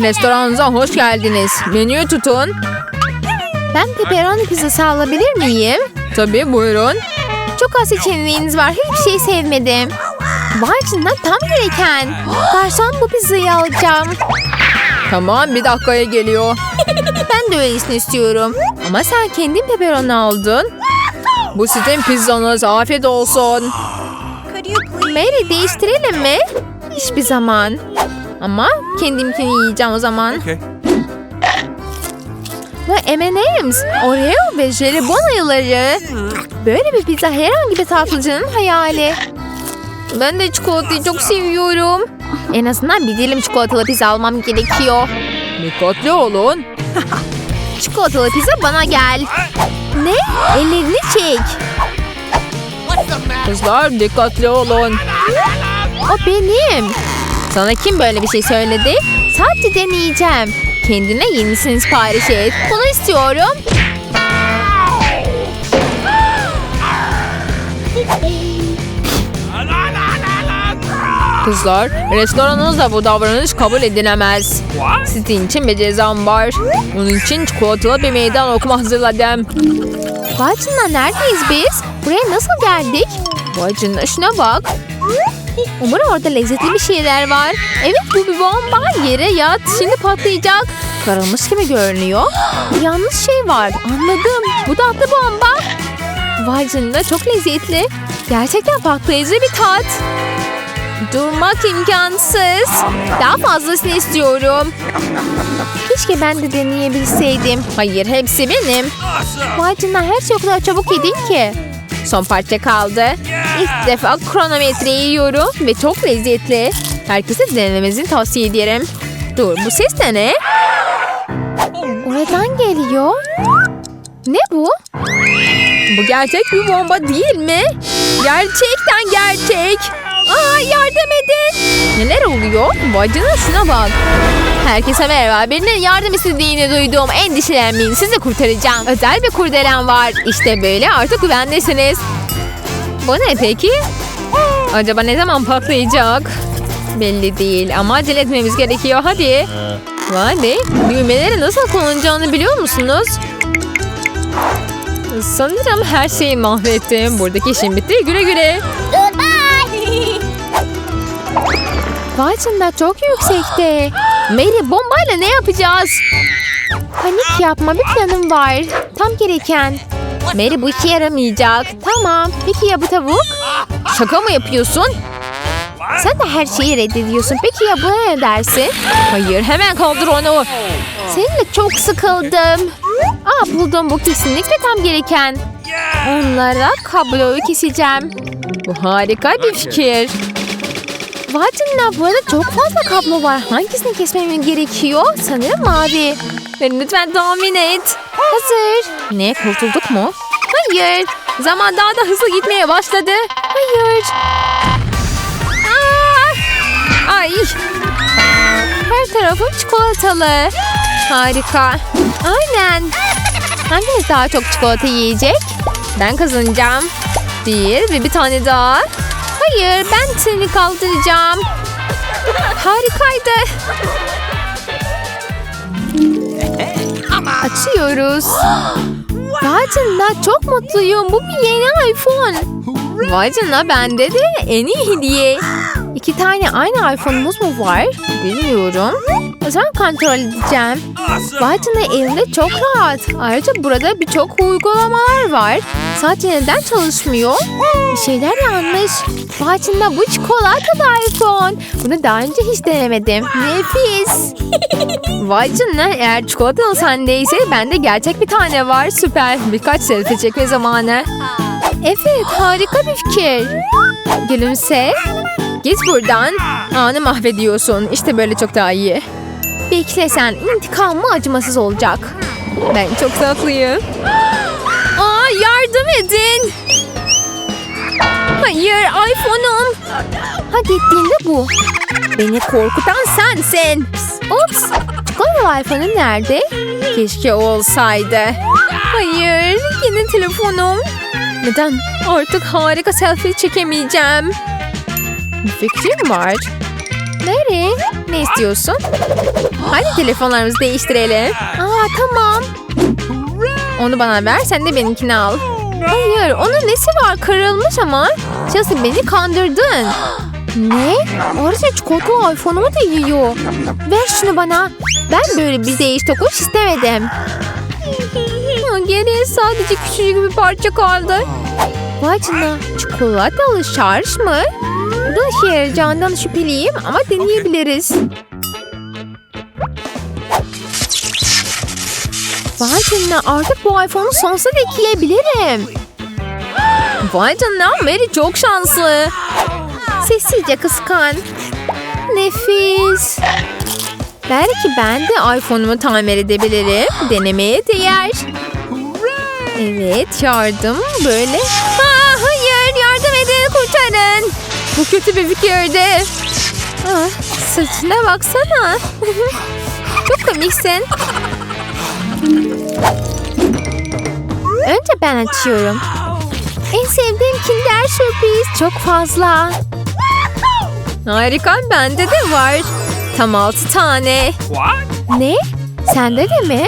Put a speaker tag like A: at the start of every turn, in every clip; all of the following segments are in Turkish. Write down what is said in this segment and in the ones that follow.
A: Restoranınıza hoş geldiniz. Menüyü tutun.
B: Ben pepperoni pizzası alabilir miyim?
A: Tabii buyurun.
B: Çok az seçeneğiniz var. Hiçbir şey sevmedim. Canına tam gereken. Garson bu pizzayı alacağım.
A: Tamam bir dakikaya geliyor.
B: Ben de öylesini istiyorum. Ama sen kendin pepperoni aldın.
A: Bu sizin pizzanız. Afiyet olsun.
B: Mary değiştirelim mi? Hiçbir zaman. Ama kendimkini yiyeceğim o zaman.
C: Okay.
B: Ve M&M's, Oreo ve jelibon ayıları. Böyle bir pizza herhangi bir tatlıcının hayali. Ben de çikolatayı çok seviyorum. En azından bir dilim çikolatalı pizza almam gerekiyor.
A: Dikkatli olun.
B: Çikolatalı pizza bana gel. Ne? Ellerini çek.
A: Kızlar dikkatli olun.
B: O benim. Sana kim böyle bir şey söyledi? Sadece deneyeceğim. Kendine yenisini sipariş et. Bunu istiyorum.
A: Kızlar restoranınızda bu davranış kabul edilemez. Sizin için bir cezam var. Bunun için çikolatalı bir meydan okuma hazırladım.
B: Canına neredeyiz biz? Buraya nasıl geldik?
A: Canına şuna bak.
B: Umarım orada lezzetli bir şeyler var. Evet bu bir bomba. Yere yat. Şimdi patlayacak. Karılmış gibi görünüyor. Yanlış şey var. Anladım. Bu da atlı bomba. Vay canına çok lezzetli. Gerçekten patlayıcı bir tat. Durmak imkansız. Daha fazlasını istiyorum. Keşke ben de deneyebilseydim.
A: Hayır hepsi benim.
B: Vay canına her şey o kadar çabuk yedin ki.
A: Son parça kaldı.
B: İlk defa kronometre yiyorum ve çok lezzetli.
A: Herkese denemenizi tavsiye ederim. Dur bu ses de ne?
B: Oradan geliyor. Ne bu?
A: Bu gerçek bir bomba değil mi? Gerçekten gerçek. Aa yardım edin. Neler oluyor? Bacına şuna bak.
B: Herkese merhaba. Birinin yardım istediğini duydum. Endişelenmeyin. Sizi kurtaracağım.
A: Özel bir kurdelen var. İşte böyle artık güvendesiniz. Bu ne peki? Acaba ne zaman patlayacak? Belli değil ama acele etmemiz gerekiyor. Hadi. Vay be. Düğmeleri nasıl kullanacağını biliyor musunuz? Sanırım her şeyi mahvettim. Buradaki işim bitti. Güle güle.
B: Canına çok yüksekte. Mary bombayla ne yapacağız? Panik yapma bir planım var. Tam gereken. Mary bu işe yaramayacak. Tamam. Peki ya bu tavuk?
A: Şaka mı yapıyorsun?
B: Sen de her şeyi reddediyorsun. Peki ya buna ne dersin?
A: Hayır hemen kaldır onu.
B: Seninle çok sıkıldım. Aa buldum bu kesinlikle tam gereken. Onlara kabloyu keseceğim.
A: Bu harika bir fikir.
B: Canına bu arada çok fazla kablo var. Hangisini kesmem gerekiyor? Sanırım mavi.
A: Lütfen tahmin et.
B: Hazır.
A: Ne kurtulduk mu?
B: Hayır.
A: Zaman daha da hızlı gitmeye başladı.
B: Hayır. Aa,
A: Ay
B: her tarafım çikolatalı.
A: harika.
B: Aynen. Hanginiz daha çok çikolata yiyecek?
A: Ben kazanacağım. Bir ve bir tane daha.
B: Hayır ben seni kaldıracağım. Harikaydı. Açıyoruz. Vay canına çok mutluyum. Bu bir yeni iPhone.
A: Vay canına bende de en iyi hediye.
B: İki tane aynı iPhone'umuz mu var?
A: Bilmiyorum.
B: O zaman kontrol edeceğim. Canına elimde çok rahat. Ayrıca burada birçok uygulamalar var. Sadece neden çalışmıyor? Bir şeyler yanlış. Canına bu çikolatalı iPhone. Bunu daha önce hiç denemedim. Nefis.
A: Canına eğer çikolatalı sendeyse bende gerçek bir tane var. Süper. Birkaç selfie çekme zamanı.
B: Evet harika bir fikir.
A: Gülümse. Git buradan. Anı mahvediyorsun. İşte böyle çok daha iyi.
B: Bekle sen intikamı acımasız olacak.
A: Ben çok tatlıyım. Aa yardım edin. Hayır iPhone'um.
B: Ha gittiğinde bu.
A: Beni korkutan sensin.
B: Ops. Çikolatalı iPhone'un nerede?
A: Keşke olsaydı. Hayır yine telefonum. Neden? Artık harika selfie çekemeyeceğim. Bir fikrim var.
B: Nereye? Ne istiyorsun? Hadi telefonlarımızı değiştirelim.
A: Aa tamam.
B: Onu bana ver sen de benimkini al.
A: Hayır onun nesi var kırılmış ama. Chelsea beni kandırdın. Ne? Ayrıca çikolatalı iPhone'umu da yiyor. Ver şunu bana. Ben böyle bir değiş tokuş istemedim.
B: Geriye sadece küçücük bir parça kaldı.
A: Vay canına çikolatalı şarj mı? Bu da yarayacağından şüpheliyim ama deneyebiliriz. Vay canına artık bu iPhone'u sonsuza dek yiyebilirim.
B: Vay canına Mary çok şanslı.
A: Sessizce kıskan. Nefis.
B: Belki ben de iPhone'umu tamir edebilirim. Denemeye değer. Evet yardım böyle. Aa, hayır yardım edin kurtarın. Bu kötü bir fikirdi. Ah, sırtına baksana. Çok komiksin.
A: Önce ben açıyorum. En sevdiğim Kinder sürpriz çok fazla.
B: Harika bende de var. Tam altı tane.
A: Ne? Sende de mi?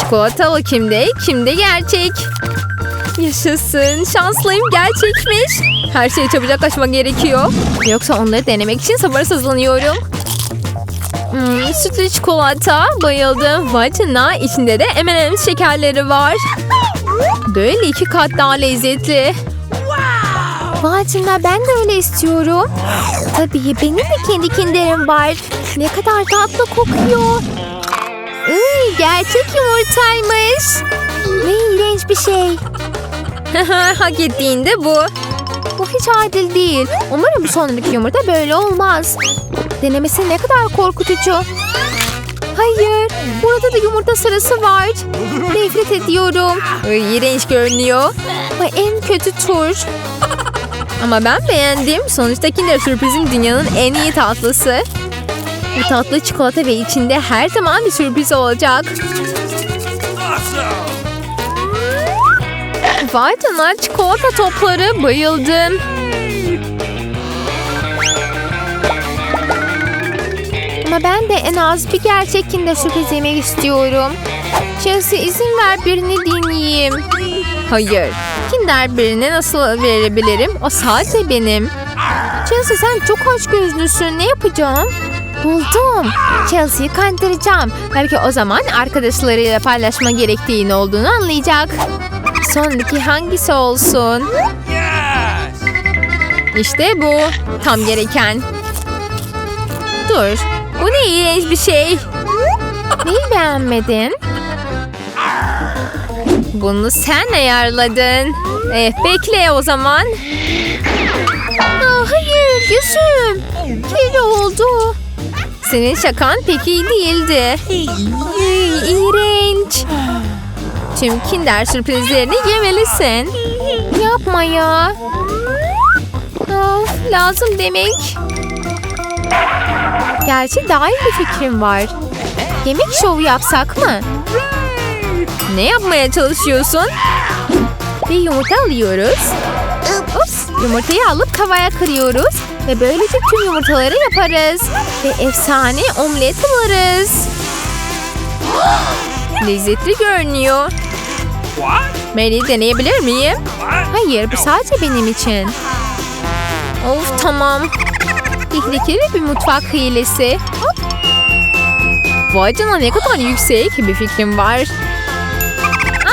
B: Çikolatalı kimde, kimde gerçek. Yaşasın, şanslıyım gerçekmiş. Her şeyi çabucak açmak gerekiyor. Yoksa onları denemek için sabırsızlanıyorum. Hmm, sütlü çikolata, bayıldım. Vay canına, içinde de M&M's şekerleri var. Böyle iki kat daha lezzetli.
A: Vay ben de öyle istiyorum. Tabii benim de kendi kinderim var. Ne kadar tatlı kokuyor. Iy, gerçek yumurtaymış. Ne iğrenç bir şey.
B: Hak ettiğinde bu.
A: Bu hiç adil değil. Umarım sonraki yumurta böyle olmaz. Denemesi ne kadar korkutucu. Hayır, burada da yumurta sarısı var. Nefret ediyorum.
B: Ay, görünüyor.
A: Ay, en kötü tur.
B: Ama ben beğendim. Sonuçta Kinder Sürpriz'in dünyanın en iyi tatlısı. Bu tatlı çikolata ve içinde her zaman bir sürpriz olacak. Vay canına çikolata topları bayıldım.
A: Ama ben de en az bir gerçek Kinder sürpriz yemek istiyorum. Chelsea izin ver birini dinleyeyim.
B: Hayır. Kinder birine nasıl verebilirim? O sadece benim.
A: Chelsea sen çok aç gözlüsün. Ne yapacağım? Buldum. Chelsea'yi kandıracağım.
B: Belki o zaman arkadaşlarıyla paylaşma gerektiğini olduğunu anlayacak. Sonraki hangisi olsun? İşte bu. Tam gereken. Dur. Bu ne iğrenç bir şey.
A: Neyi beğenmedin?
B: Bunu sen ayarladın. Eh, bekle o zaman.
A: Aa, hayır yüzüm. Kirli oldu.
B: Senin şakan pek iyi değildi. Iy, İğrenç. Tüm kinder sürprizlerini yemelisin.
A: Yapma ya.
B: Of, lazım demek.
A: Gerçi daha iyi bir fikrim var. Yemek şovu yapsak mı?
B: Ne yapmaya çalışıyorsun?
A: Bir yumurta alıyoruz. Ups, yumurtayı alıp kavaya kırıyoruz. Ve böylece tüm yumurtaları yaparız. Ve efsane omlet bularız.
B: Lezzetli görünüyor. Mary deneyebilir miyim?
A: Hayır bu sadece benim için.
B: Of tamam.
A: Tehlikeli bir mutfak hilesi.
B: Vay canına ne kadar yüksek bir fikrim var.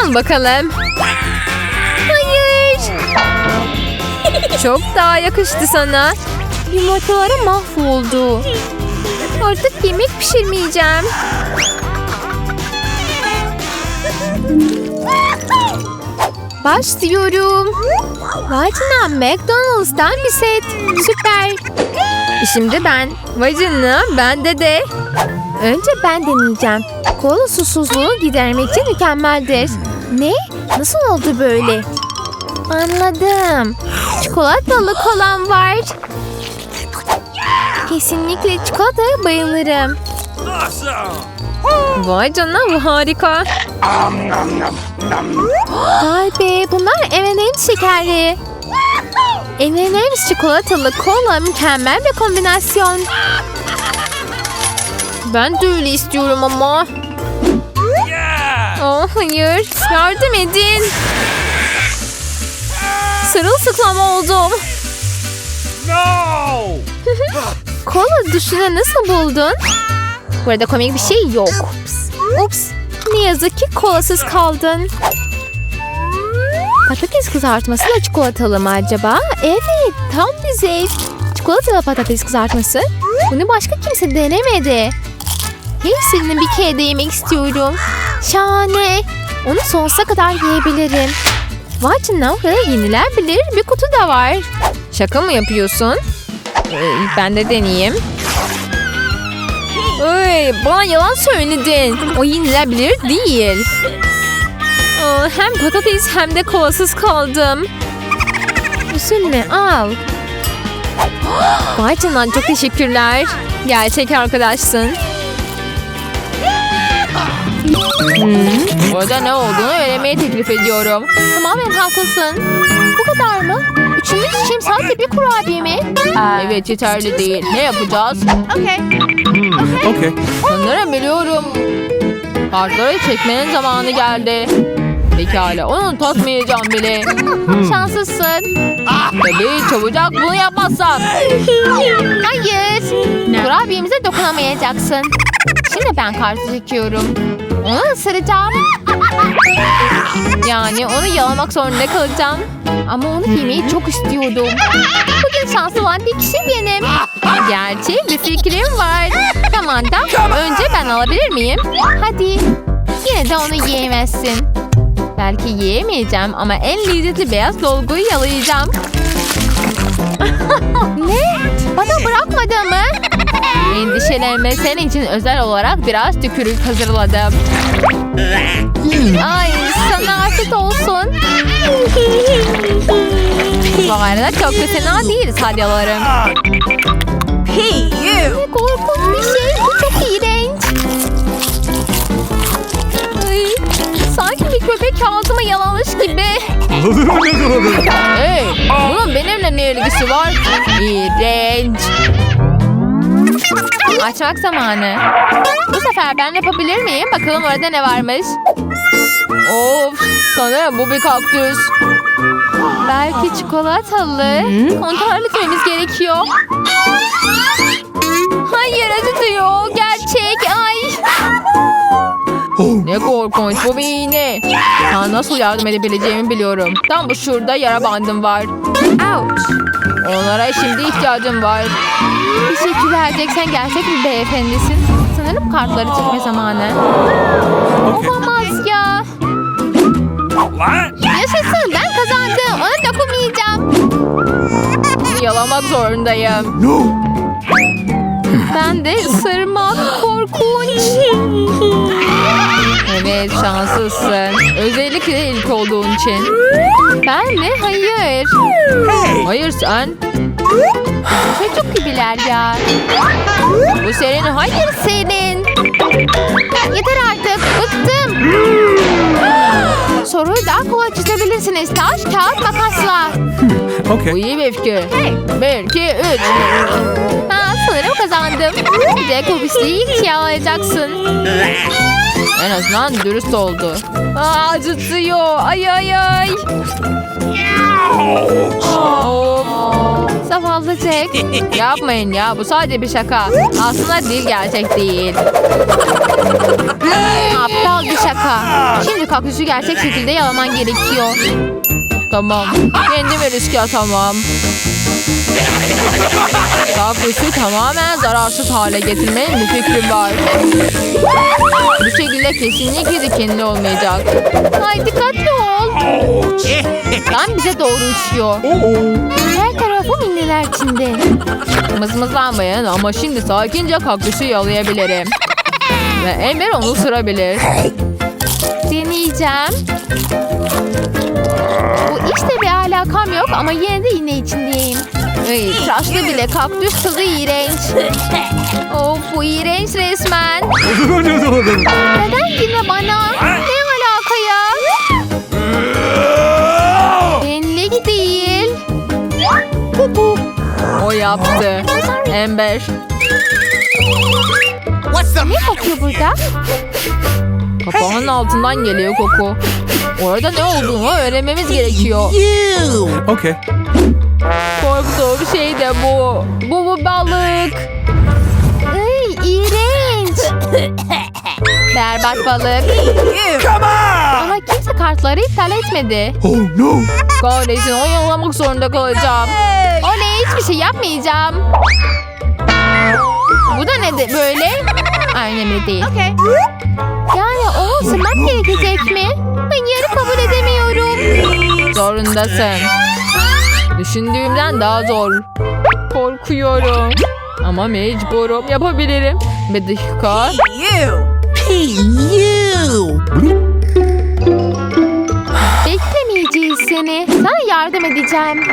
B: Al bakalım.
A: Hayır.
B: Çok daha yakıştı sana.
A: Yumurtaları mahvoldu.
B: Artık yemek pişirmeyeceğim.
A: Başlıyorum. Vay canına McDonald's'tan bir set. Süper.
B: Şimdi ben. Vay canına bende de.
A: Önce ben deneyeceğim. Kola susuzluğu gidermek için mükemmeldir. Ne? Nasıl oldu böyle? Anladım. Çikolatalı kolam var. Kesinlikle çikolataya bayılırım.
B: Vay canına bu harika.
A: Vay be bunlar M&M şekerli. M&M's çikolatalı kola mükemmel bir kombinasyon.
B: Ben de öyle istiyorum ama. Oh hayır. Yardım edin. Sırılsıklam oldum.
D: No!
A: Kola duşunu nasıl buldun? Burada komik bir şey yok. Ups. Ne yazık ki kolasız kaldın. Patates kızartması da çikolatalı mı acaba? Evet, tam bir zevk. Çikolatalı patates kızartması. Bunu başka kimse denemedi. Hepsini bir kere de yemek istiyorum. Şahane. Onu sonsuza kadar yiyebilirim. Vay canına yenilebilir bir kutu da var.
B: Şaka mı yapıyorsun? Ee, ben de deneyeyim. Ay, bana yalan söyledin. O yenilebilir değil. Aa, hem patates hem de kolasız kaldım.
A: Üzülme al.
B: Vay canına çok teşekkürler. Gerçek arkadaşsın. Hmm, burada ne olduğunu öğrenmeyi teklif ediyorum.
A: Tamamen haklısın. Bu kadar mı? Üçümüz için sadece bir kurabiye mi?
B: Evet yeterli değil. Ne yapacağız?
D: Okay.
B: Sanırım biliyorum. Kartları çekmenin zamanı geldi. Pekala onu takmayacağım bile.
A: Şanslısın.
B: Tabii çabucak bunu yapmazsam.
A: Hayır. Kurabiyemize dokunamayacaksın. Şimdi ben kartı çekiyorum. Onu ısıracağım.
B: Yani onu yalamak zorunda kalacağım.
A: Ama onu yemeyi çok istiyordum. Bugün şanslı olan bir kişi benim.
B: Gerçi bir fikrim var.
A: Tamam da önce ben alabilir miyim? Hadi. Yine de onu yiyemezsin.
B: Belki yiyemeyeceğim ama en lezzetli beyaz dolguyu yalayacağım.
A: Ne? Bana bırakmadı mı?
B: Endişelenme senin için özel olarak biraz tükürük hazırladım.
A: Ay sana afiyet olsun.
B: Bu arada çok da fena değil sadyalarım.
A: Ne korkunç
B: köpek ağzıma yalamış gibi. Hey, bunun benimle ne ilgisi var? İğrenç. Açmak zamanı. Bu sefer ben yapabilir miyim? Bakalım orada ne varmış. Of, sanırım bu bir kaktüs. Belki çikolatalı. Kontrol etmemiz gerekiyor. Hayır acıtıyor. Gerçek. Ay. Ne korkunç. Bu bir iğne. Nasıl yardım edebileceğimi biliyorum. Tam bu şurada yara bandım var. Ouch. Onlara şimdi ihtiyacım var.
A: Teşekkürler Jack. Sen gerçek bir beyefendisin. Sanırım kartları çekme zamanı. Olamaz ya.
D: What?
A: Yaşasın ben kazandım. Ona dokunmayacağım.
B: Yalamak zorundayım.
D: No!
B: Ben de ısırmak korkunç. Evet şanslısın. Özellikle ilk olduğun için. Ben mi? Hayır.
D: Hey!
B: Hayır sen.
A: Çocuk gibiler ya.
B: Bu senin hayır.
A: Senin. Yeter artık. Bıktım. Soruyu daha kolay çözebilirsiniz. Taş, kağıt, makasla.
B: Bu
D: Okay.
B: iyi bir fikir. Bir, iki, üç.
A: Ha, sanırım kazandım. Pisliği ilk şey alacaksın.
B: En azından dürüst oldu. Aa, acıtıyor. Ay ay ay. Of.
A: Zavallı Jack.
B: Yapmayın ya bu sadece bir şaka. Aslında dil gerçek değil.
A: Aptal bir şaka. Şimdi kaktüsü gerçek şekilde yalaman gerekiyor.
B: Tamam. Kendimi riske atamam. Kaktüsü tamamen zararsız hale getirmenin bir fikrim var. Bu şekilde kesinlikle dikenli olmayacak.
A: Ay dikkatli ol.
B: Tam bize doğru uçuyor.
A: Her tarafı minneler içinde.
B: Mızmızlanmayın ama şimdi sakince kaktüsü yalayabilirim. Ve Emir onu ısırabilir.
A: Deneyeceğim. Bu işte bir alakam yok ama yine de iğne içindeyim.
B: Ay, tıraşlı bile kaktüs tadı iğrenç. Of bu iğrenç resmen.
A: Neden yine bana? Ne alaka ya? Benlik değil.
B: O yaptı. Ember.
A: Ne kokuyor burada?
B: Kapağın altından geliyor koku. Orada ne olduğunu öğrenmemiz gerekiyor.
D: Okay.
B: Şey de bu. Bu bu balık.
A: Ay, iğrenç.
B: Berbat balık.
D: Come on!
B: Ama kimse kartları iptal etmedi.
D: Oh no!
B: Kahretsin oyalamak zorunda kalacağım. Oley hiçbir şey yapmayacağım. Bu da ne de böyle? Ay önemli değil.
A: Yani onu ısırmak gerekecek mi? Hayır kabul edemiyorum.
B: Zorundasın. Düşündüğümden daha zor. Korkuyorum. Ama mecburum. Yapabilirim. Bir dakika.
A: Beklemeyeceğiz seni. Sana yardım edeceğim.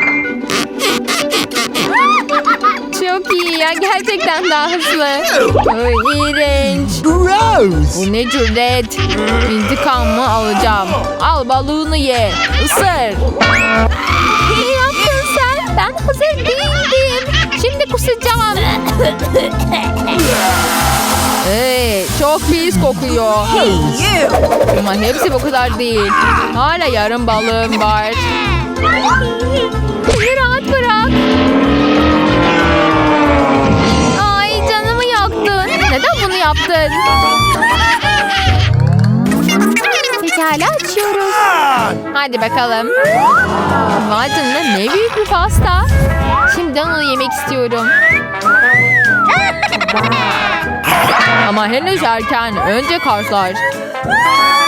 B: Çok iyi ya. Gerçekten daha hızlı. Ay, iğrenç. Bu ne cüret. İntikamımı alacağım. Al balığını ye. Isır.
A: Ben hazır değildim. Şimdi kusacağım.
B: Ee, çok pis kokuyor. Ama hepsi bu kadar değil. Hala yarım balığım var.
A: Beni rahat bırak. Ay canımı yaktın. Neden bunu yaptın? Pekala açıyoruz.
B: Hadi bakalım. Vay canına ne büyük bir pasta. Şimdi onu yemek istiyorum. Ama henüz erken. Önce kartlar.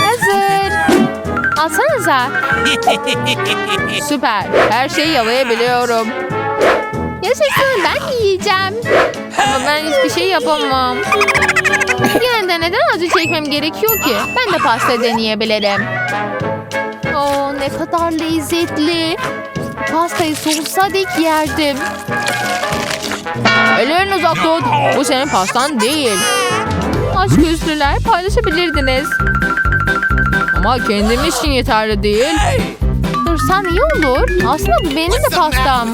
A: Hazır. Alsanıza.
B: Süper. Her şeyi yalayabiliyorum.
A: Yaşasın ben yiyeceğim.
B: Ama ben hiçbir şey yapamam.
A: Yine de neden acı çekmem gerekiyor ki? Ben de pasta deneyebilirim. Oo ne kadar lezzetli. Pastayı sonsuza dek yerdim.
B: Ellerini uzak tut. Bu senin pastan değil. Aşk üstüler paylaşabilirdiniz. Ama kendim için yeterli değil.
A: Dursan iyi olur. Aslında bu benim de pastam.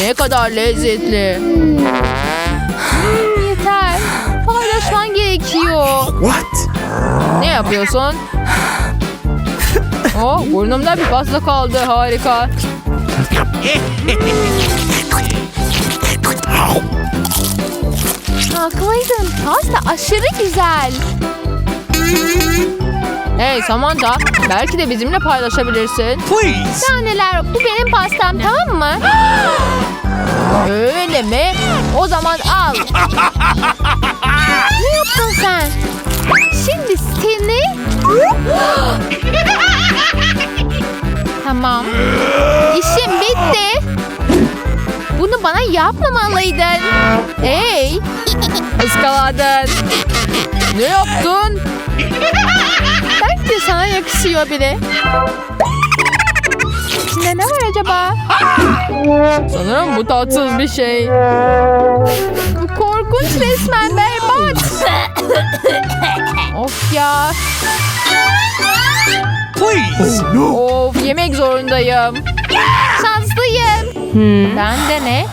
B: Ne kadar lezzetli.
A: Paylaşman gerekiyor.
D: What?
B: Ne yapıyorsun? Oh, burnumda bir pasta kaldı. Harika.
A: Haklıydın. Pasta aşırı güzel.
B: Hey Samantha, belki de bizimle paylaşabilirsin.
D: Please!
A: Taneler bu benim pastam tamam mı?
B: Öyle mi? O zaman al.
A: Ne yaptın sen? Şimdi seni... tamam. İşim bitti. Bunu bana yapmamalıydın.
B: Hey! Iskaladın. Ne yaptın?
A: Belki sana yakışıyor bile. İçinde ne var acaba?
B: Sanırım bu tatsız bir şey.
A: Korkunç resmen berbat.
B: Of ya.
D: Please! Oh no!
B: Of yemek zorundayım.
A: Şanslıyım.
B: Ben de ne?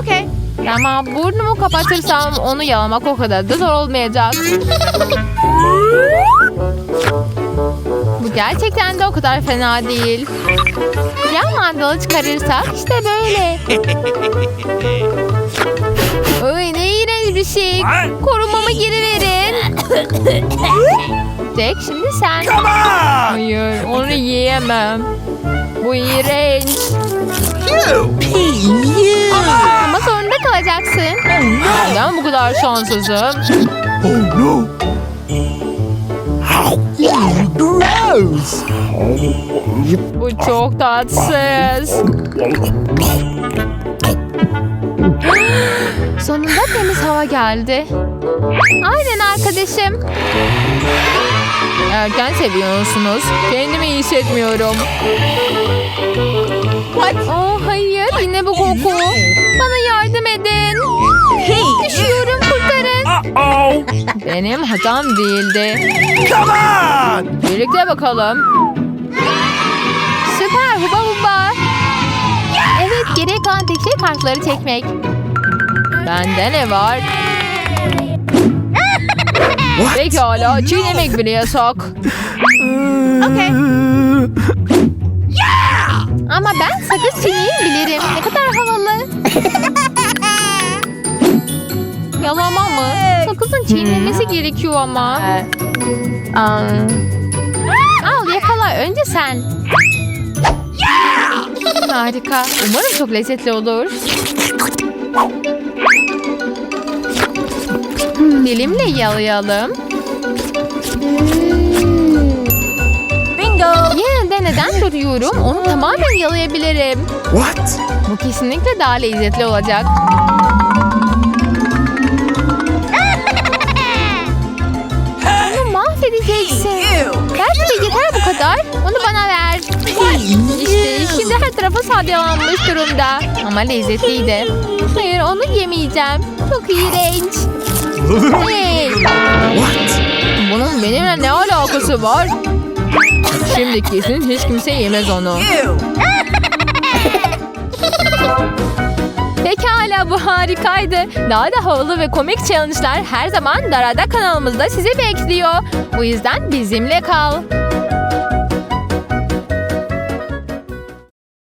A: Okey.
B: Ama burnumu kapatırsam onu yalamak o kadar da zor olmayacak. Bu gerçekten de o kadar fena değil.
A: Yan mandalı çıkarırsak işte böyle.
B: Ay ne
D: What?
A: Korumamı geri verin.
B: Jack şimdi sen.
D: Come on!
B: Hayır onu yiyemem. Bu iğrenç.
A: Ama zorunda kalacaksın.
B: Neden bu kadar şanssızım?
D: Oh no! Gross!
B: Bu çok tatsız.
A: Sonunda temiz hava geldi. Aynen arkadaşım.
B: Erken seviyorsunuz. Kendimi iyi hissetmiyorum.
A: Oh hayır yine bu koku. Bana yardım edin. Düşüyorum kurtarın.
B: Benim hatam değildi.
D: Come on!
B: Birlikte bakalım.
A: Olan kartları çekmek.
B: Bende ne var? Pekala çiğnemek bile yasak.
A: Okay. Ama ben sakız çiğneyebilirim. Ne kadar havalı.
B: Yalama mı?
A: Sakızın çiğnenmesi gerekiyor ama. Aa. Al yakala önce sen.
B: Harika. Umarım çok lezzetli olur. Dilimle yalayalım.
A: Yine de neden duruyorum? Onu tamamen yalayabilirim.
D: What?
B: Bu kesinlikle daha lezzetli olacak. Tarafı salyalanmış durumda. Ama lezzetliydi.
A: Hayır onu yemeyeceğim. Çok iğrenç.
B: Hey,
D: What?
B: bunun benimle ne alakası var? Şimdi kesin hiç kimse yemez onu. Pekala bu harikaydı. Daha da havalı ve komik challenge'lar her zaman Darada kanalımızda sizi bekliyor. Bu yüzden bizimle kal.